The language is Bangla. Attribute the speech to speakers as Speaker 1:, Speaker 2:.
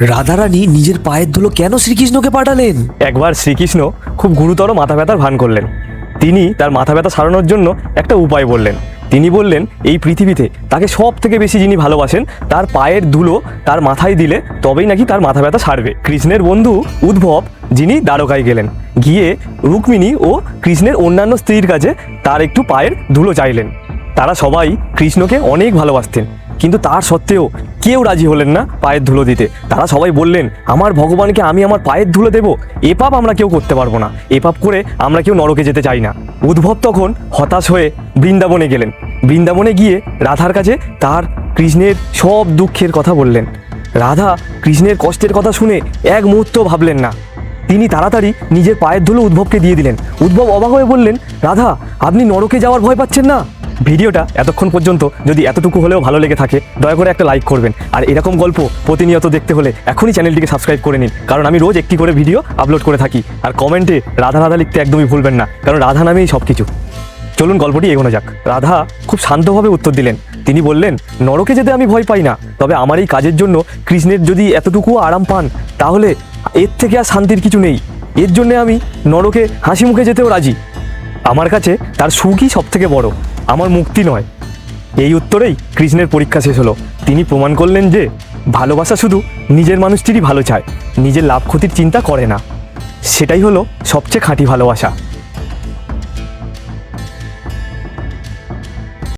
Speaker 1: রাধারানী নিজের পায়ের ধুলো কেন শ্রীকৃষ্ণকে পাঠালেন?
Speaker 2: একবার শ্রীকৃষ্ণ খুব গুরুতর মাথা ব্যথার ভান করলেন। তিনি তার মাথা ব্যথা সারানোর জন্য একটা উপায় বললেন। তিনি বললেন, এই পৃথিবীতে তাকে সব থেকে বেশি যিনি ভালোবাসেন, তার পায়ের ধুলো তার মাথায় দিলে তবেই নাকি তার মাথা ব্যথা সারবে। কৃষ্ণের বন্ধু উদ্ভব, যিনি দ্বারকায় গেলেন, গিয়ে রুক্মিণী ও কৃষ্ণের অন্যান্য স্ত্রীর কাছে তার একটু পায়ের ধুলো চাইলেন। তারা সবাই কৃষ্ণকে অনেক ভালোবাসতেন। কিন্তু তার সত্ত্বেও কেউ রাজি হলেন না পায়ের ধুলো দিতে। তারা সবাই বললেন, আমার ভগবানকে আমি আমার পায়ের ধুলো দেব? এ পাপ আমরা কেউ করতে পারব না। এ পাপ করে আমরা কেউ নরকে যেতে চাই না। উদ্ভব তখন হতাশ হয়ে বৃন্দাবনে গেলেন। বৃন্দাবনে গিয়ে রাধার কাছে তার কৃষ্ণের সব দুঃখের কথা বললেন। রাধা কৃষ্ণের কষ্টের কথা শুনে এক মুহূর্ত ভাবলেন না। তিনি তাড়াতাড়ি নিজের পায়ের ধুলো উদ্ভবকে দিয়ে দিলেন। উদ্ভব অবাক হয়ে বললেন, রাধা, আপনি নরকে যাওয়ার ভয় পাচ্ছেন না? ভিডিওটা এতক্ষণ পর্যন্ত যদি এতটুকু হলেও ভালো লেগে থাকে, দয়া করে একটা লাইক করবেন। আর এরকম গল্প প্রতিনিয়ত দেখতে হলে এখনই চ্যানেলটিকে সাবস্ক্রাইব করে নিন, কারণ আমি রোজ একটি করে ভিডিও আপলোড করে থাকি। আর কমেন্টে রাধা রাধা লিখতে একদমই ভুলবেন না, কারণ রাধা নামেই সব কিছু চলুন গল্পটি এগোনো যাক। রাধা খুব শান্তভাবে উত্তর দিলেন, তিনি বললেন, নরকে যেতে আমি ভয় পাই না, তবে আমার এই কাজের জন্য কৃষ্ণের যদি এতটুকু আরাম পান, তাহলে এর থেকে আর শান্তির কিছু নেই। এর জন্যে আমি নরকে হাসি মুখে যেতেও রাজি। আমার কাছে তার সুখই সব থেকে বড়। আমার মুক্তি নয়। এই উত্তরেই কৃষ্ণের পরীক্ষা শেষ হলো। তিনি প্রমাণ করলেন যে, ভালোবাসা শুধু নিজের মানুষটিরই ভালো চায়, নিজের লাভ ক্ষতির চিন্তা করে না। সেটাই হলো সবচেয়ে খাঁটি ভালোবাসা।